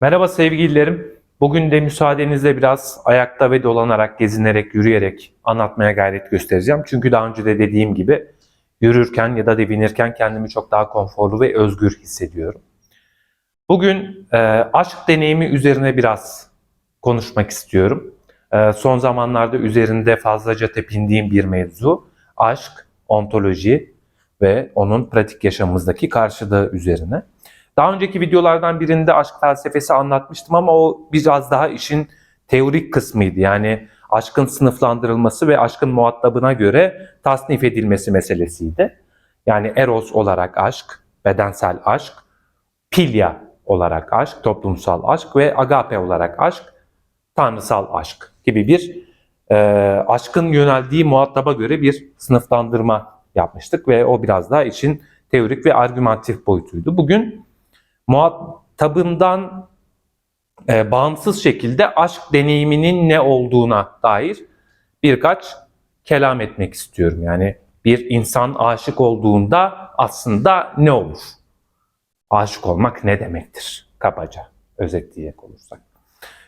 Merhaba sevgililerim. Bugün de müsaadenizle biraz ayakta ve dolanarak, gezinerek, yürüyerek anlatmaya gayret göstereceğim. Çünkü daha önce de dediğim gibi yürürken ya da devinirken kendimi çok daha konforlu ve özgür hissediyorum. Bugün e, aşk deneyimi üzerine biraz konuşmak istiyorum. E, son zamanlarda üzerinde fazlaca tepindiğim bir mevzu aşk, ontoloji ve onun pratik yaşamımızdaki karşılığı üzerine. Daha önceki videolardan birinde aşk felsefesi anlatmıştım ama o biraz daha işin teorik kısmıydı. Yani aşkın sınıflandırılması ve aşkın muhatabına göre tasnif edilmesi meselesiydi. Yani eros olarak aşk, bedensel aşk, pilya olarak aşk, toplumsal aşk ve agape olarak aşk, tanrısal aşk gibi bir e, aşkın yöneldiği muhataba göre bir sınıflandırma yapmıştık ve o biraz daha işin teorik ve argümantif boyutuydu. Bugün muhatabından e, bağımsız şekilde aşk deneyiminin ne olduğuna dair birkaç kelam etmek istiyorum. Yani bir insan aşık olduğunda aslında ne olur? Aşık olmak ne demektir? Kabaca özetleyecek olursak.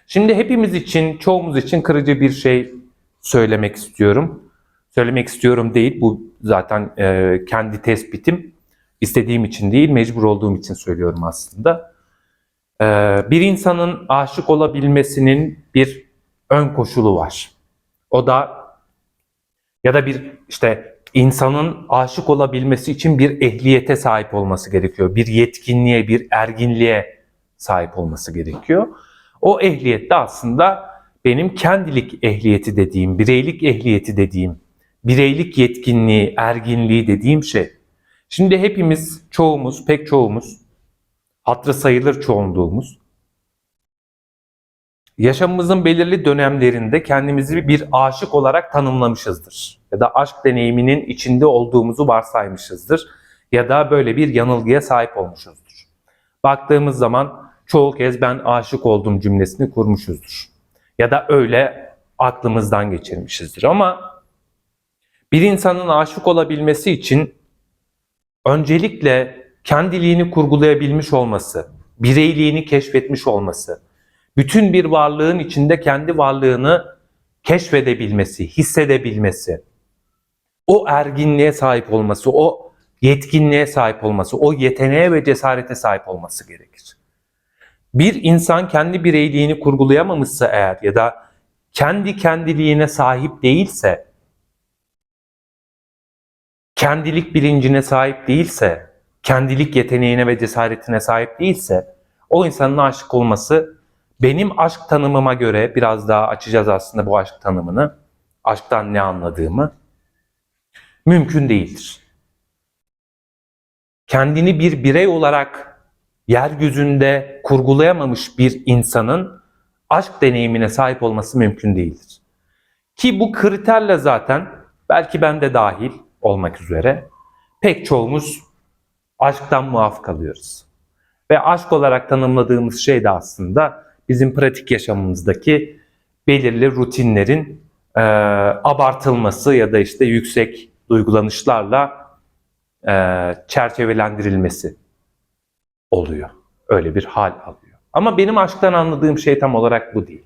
Şimdi hepimiz için, çoğumuz için kırıcı bir şey söylemek istiyorum. Söylemek istiyorum değil, bu zaten e, kendi tespitim. İstediğim için değil, mecbur olduğum için söylüyorum aslında. Ee, bir insanın aşık olabilmesinin bir ön koşulu var. O da ya da bir işte insanın aşık olabilmesi için bir ehliyete sahip olması gerekiyor. Bir yetkinliğe, bir erginliğe sahip olması gerekiyor. O ehliyet de aslında benim kendilik ehliyeti dediğim, bireylik ehliyeti dediğim, bireylik yetkinliği, erginliği dediğim şey. Şimdi hepimiz, çoğumuz, pek çoğumuz, hatırı sayılır çoğunluğumuz, yaşamımızın belirli dönemlerinde kendimizi bir aşık olarak tanımlamışızdır. Ya da aşk deneyiminin içinde olduğumuzu varsaymışızdır. Ya da böyle bir yanılgıya sahip olmuşuzdur. Baktığımız zaman çoğu kez ben aşık oldum cümlesini kurmuşuzdur. Ya da öyle aklımızdan geçirmişizdir. Ama bir insanın aşık olabilmesi için öncelikle kendiliğini kurgulayabilmiş olması, bireyliğini keşfetmiş olması, bütün bir varlığın içinde kendi varlığını keşfedebilmesi, hissedebilmesi, o erginliğe sahip olması, o yetkinliğe sahip olması, o yeteneğe ve cesarete sahip olması gerekir. Bir insan kendi bireyliğini kurgulayamamışsa eğer ya da kendi kendiliğine sahip değilse, kendilik bilincine sahip değilse, kendilik yeteneğine ve cesaretine sahip değilse o insanın aşık olması benim aşk tanımıma göre biraz daha açacağız aslında bu aşk tanımını. Aşktan ne anladığımı mümkün değildir. Kendini bir birey olarak yeryüzünde kurgulayamamış bir insanın aşk deneyimine sahip olması mümkün değildir. Ki bu kriterle zaten belki ben de dahil olmak üzere pek çoğumuz aşktan muaf kalıyoruz. Ve aşk olarak tanımladığımız şey de aslında bizim pratik yaşamımızdaki belirli rutinlerin e, abartılması ya da işte yüksek duygulanışlarla e, çerçevelendirilmesi oluyor. Öyle bir hal alıyor. Ama benim aşktan anladığım şey tam olarak bu değil.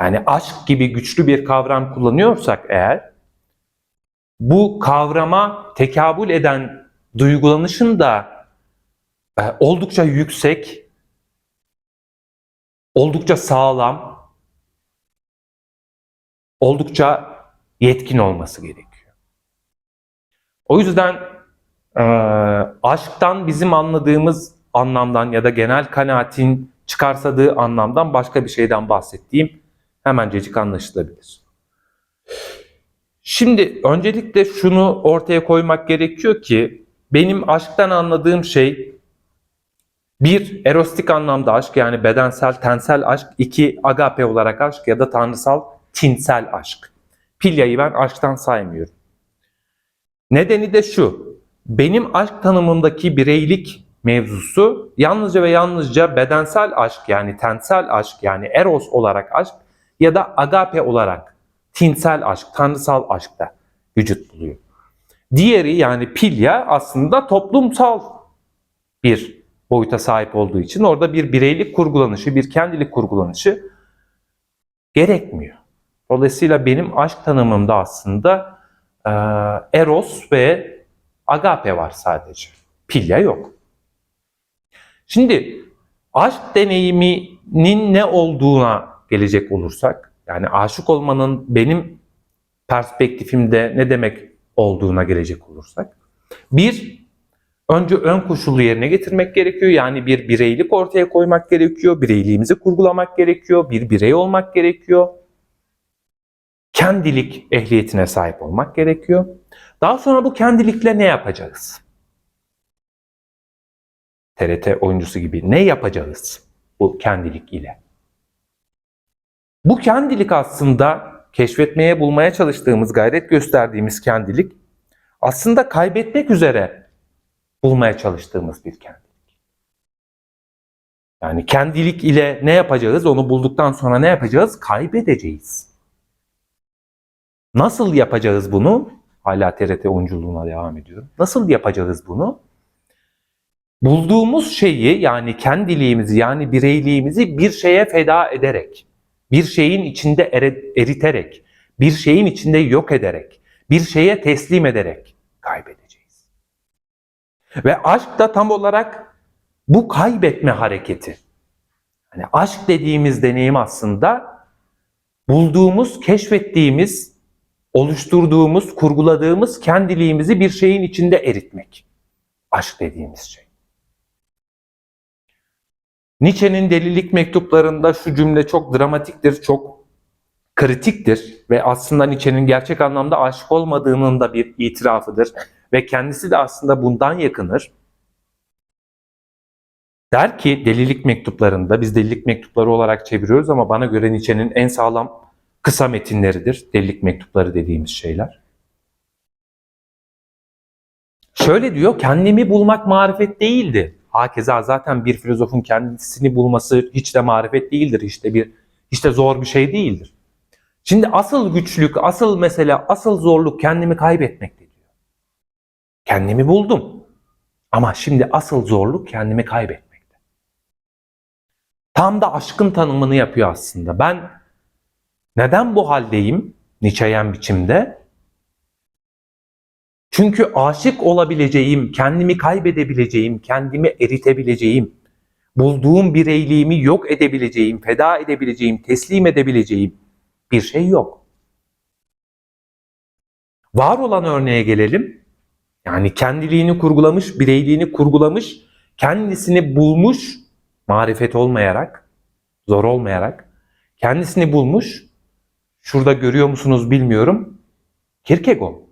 Yani aşk gibi güçlü bir kavram kullanıyorsak eğer bu kavrama tekabül eden duygulanışın da e, oldukça yüksek, oldukça sağlam, oldukça yetkin olması gerekiyor. O yüzden e, aşktan bizim anladığımız anlamdan ya da genel kanaatin çıkarsadığı anlamdan başka bir şeyden bahsettiğim hemencecik anlaşılabilir. Şimdi öncelikle şunu ortaya koymak gerekiyor ki benim aşktan anladığım şey bir erostik anlamda aşk yani bedensel tensel aşk, iki agape olarak aşk ya da tanrısal tinsel aşk. Pilyayı ben aşktan saymıyorum. Nedeni de şu. Benim aşk tanımındaki bireylik mevzusu yalnızca ve yalnızca bedensel aşk yani tensel aşk yani eros olarak aşk ya da agape olarak tinsel aşk, tanrısal aşkta vücut buluyor. Diğeri yani pilya aslında toplumsal bir boyuta sahip olduğu için orada bir bireylik kurgulanışı, bir kendilik kurgulanışı gerekmiyor. Dolayısıyla benim aşk tanımımda aslında e, eros ve agape var sadece. Pilya yok. Şimdi aşk deneyiminin ne olduğuna gelecek olursak, yani aşık olmanın benim perspektifimde ne demek olduğuna gelecek olursak, bir, önce ön koşulu yerine getirmek gerekiyor. Yani bir bireylik ortaya koymak gerekiyor, bireyliğimizi kurgulamak gerekiyor, bir birey olmak gerekiyor. Kendilik ehliyetine sahip olmak gerekiyor. Daha sonra bu kendilikle ne yapacağız? TRT oyuncusu gibi ne yapacağız bu kendilik ile? Bu kendilik aslında keşfetmeye, bulmaya çalıştığımız, gayret gösterdiğimiz kendilik aslında kaybetmek üzere bulmaya çalıştığımız bir kendilik. Yani kendilik ile ne yapacağız? Onu bulduktan sonra ne yapacağız? Kaybedeceğiz. Nasıl yapacağız bunu? Hala TRT oyunculuğuna devam ediyorum. Nasıl yapacağız bunu? Bulduğumuz şeyi yani kendiliğimizi yani bireyliğimizi bir şeye feda ederek, bir şeyin içinde ere- eriterek, bir şeyin içinde yok ederek, bir şeye teslim ederek kaybedeceğiz. Ve aşk da tam olarak bu kaybetme hareketi. Hani aşk dediğimiz deneyim aslında bulduğumuz, keşfettiğimiz, oluşturduğumuz, kurguladığımız kendiliğimizi bir şeyin içinde eritmek. Aşk dediğimiz şey. Nietzsche'nin delilik mektuplarında şu cümle çok dramatiktir, çok kritiktir ve aslında Nietzsche'nin gerçek anlamda aşık olmadığının da bir itirafıdır ve kendisi de aslında bundan yakınır. Der ki delilik mektuplarında, biz delilik mektupları olarak çeviriyoruz ama bana göre Nietzsche'nin en sağlam kısa metinleridir delilik mektupları dediğimiz şeyler. Şöyle diyor, kendimi bulmak marifet değildi. Hakeza zaten bir filozofun kendisini bulması hiç de marifet değildir. İşte bir hiç de zor bir şey değildir. Şimdi asıl güçlük, asıl mesele, asıl zorluk kendimi kaybetmekte diyor. Kendimi buldum. Ama şimdi asıl zorluk kendimi kaybetmekte. Tam da aşkın tanımını yapıyor aslında. Ben neden bu haldeyim Nietzscheyen biçimde? Çünkü aşık olabileceğim, kendimi kaybedebileceğim, kendimi eritebileceğim, bulduğum bireyliğimi yok edebileceğim, feda edebileceğim, teslim edebileceğim bir şey yok. Var olan örneğe gelelim. Yani kendiliğini kurgulamış, bireyliğini kurgulamış, kendisini bulmuş, marifet olmayarak, zor olmayarak, kendisini bulmuş, şurada görüyor musunuz bilmiyorum, Kierkegaard.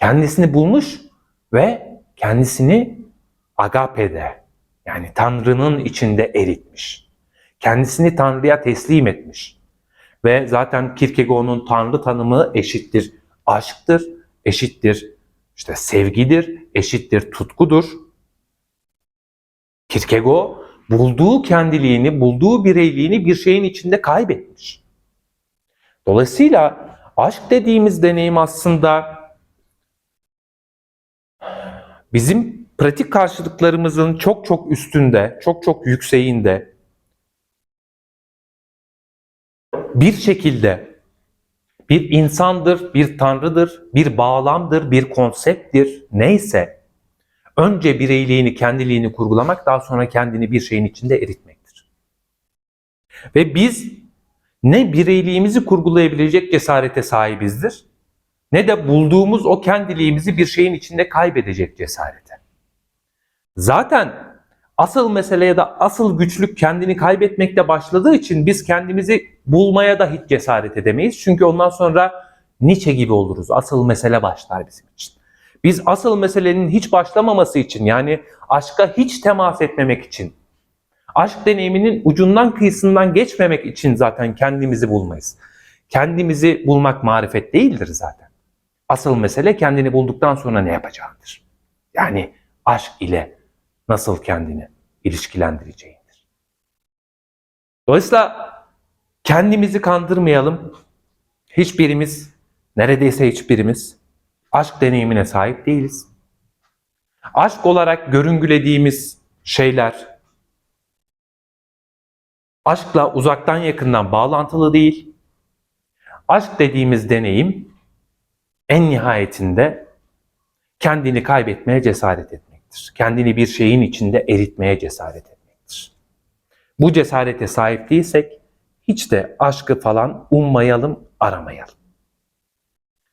Kendisini bulmuş ve kendisini agape'de, yani Tanrı'nın içinde eritmiş. Kendisini Tanrı'ya teslim etmiş. Ve zaten Kierkegaard'un Tanrı tanımı eşittir aşktır, eşittir işte sevgidir, eşittir tutkudur. Kierkegaard bulduğu kendiliğini, bulduğu bireyliğini bir şeyin içinde kaybetmiş. Dolayısıyla aşk dediğimiz deneyim aslında bizim pratik karşılıklarımızın çok çok üstünde, çok çok yükseğinde bir şekilde bir insandır, bir tanrıdır, bir bağlamdır, bir konsepttir, neyse önce bireyliğini, kendiliğini kurgulamak, daha sonra kendini bir şeyin içinde eritmektir. Ve biz ne bireyliğimizi kurgulayabilecek cesarete sahibizdir, ne de bulduğumuz o kendiliğimizi bir şeyin içinde kaybedecek cesarete. Zaten asıl mesele ya da asıl güçlük kendini kaybetmekte başladığı için biz kendimizi bulmaya da hiç cesaret edemeyiz. Çünkü ondan sonra Nietzsche gibi oluruz. Asıl mesele başlar bizim için. Biz asıl meselenin hiç başlamaması için yani aşka hiç temas etmemek için, aşk deneyiminin ucundan kıyısından geçmemek için zaten kendimizi bulmayız. Kendimizi bulmak marifet değildir zaten. Asıl mesele kendini bulduktan sonra ne yapacağındır. Yani aşk ile nasıl kendini ilişkilendireceğindir. Dolayısıyla kendimizi kandırmayalım. Hiçbirimiz, neredeyse hiçbirimiz aşk deneyimine sahip değiliz. Aşk olarak görüngülediğimiz şeyler aşkla uzaktan yakından bağlantılı değil. Aşk dediğimiz deneyim en nihayetinde kendini kaybetmeye cesaret etmektir. Kendini bir şeyin içinde eritmeye cesaret etmektir. Bu cesarete sahip değilsek hiç de aşkı falan ummayalım, aramayalım.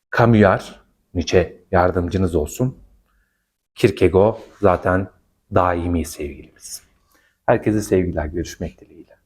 Kamuyar, Nietzsche yardımcınız olsun. Kierkegaard zaten daimi sevgilimiz. Herkese sevgiler, görüşmek dileğiyle.